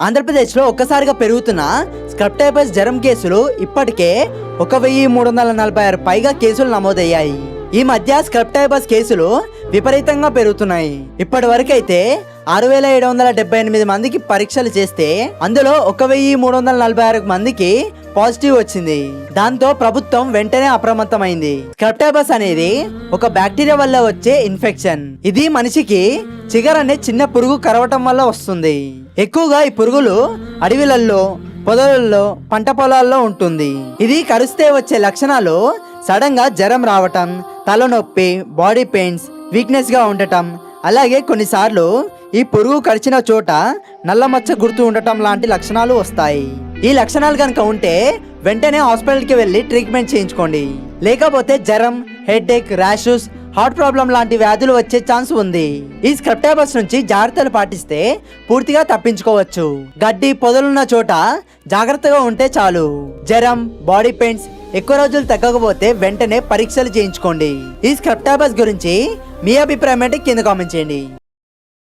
ఆంధ్రప్రదేశ్లో ఒక్కసారిగా పెరుగుతున్న స్క్రప్టైపస్ జ్వరం కేసులు ఇప్పటికే ఒక వెయ్యి మూడు వందల నలభై ఆరు పైగా కేసులు నమోదయ్యాయి. ఈ మధ్య స్క్రప్టైపస్ కేసులు విపరీతంగా పెరుగుతున్నాయి. ఇప్పటి వరకైతే ఆరు వేల ఏడు వందల డెబ్బై ఎనిమిది మందికి పరీక్షలు చేస్తే అందులో ఒక వెయ్యి మూడు వందల నలభై ఆరు మందికి పాజిటివ్ వచ్చింది. దాంతో ప్రభుత్వం వెంటనే అప్రమత్తమైంది. స్క్రప్టైబస్ అనేది ఒక బ్యాక్టీరియా వల్ల వచ్చే ఇన్ఫెక్షన్. ఇది మనిషికి చిగర్ అనే చిన్న పురుగు కరవటం వల్ల వస్తుంది. ఎక్కువగా ఈ పురుగులు అడవిలలో పొదలలో పంట పొలాల్లో ఉంటుంది. ఇది కరిస్తే వచ్చే లక్షణాలు సడన్గా జ్వరం రావటం తలనొప్పి బాడీ పెయిన్స్ వీక్నెస్గా ఉండటం అలాగే కొన్నిసార్లు ఈ పురుగు కరిచిన చోట నల్లమచ్చ గుర్తు ఉండటం లాంటి లక్షణాలు వస్తాయి. ఈ లక్షణాలు కనుక ఉంటే వెంటనే హాస్పిటల్కి వెళ్ళి ట్రీట్మెంట్ చేయించుకోండి. లేకపోతే జ్వరం హెడ్ ర్యాషెస్ హార్ట్ ప్రాబ్లం లాంటి వ్యాధులు వచ్చే ఛాన్స్ ఉంది. ఈ స్క్రప్టాబస్ నుంచి జాగ్రత్తలు పాటిస్తే పూర్తిగా తప్పించుకోవచ్చు. గడ్డి పొదలున్న చోట జాగ్రత్తగా ఉంటే చాలు. జ్వరం బాడీ పెయిన్స్ ఎక్కువ రోజులు తగ్గకపోతే వెంటనే పరీక్షలు చేయించుకోండి. ఈ స్క్రప్టాబస్ గురించి మీ అభిప్రాయం ఏంటి? కింద కామెంట్ చేయండి.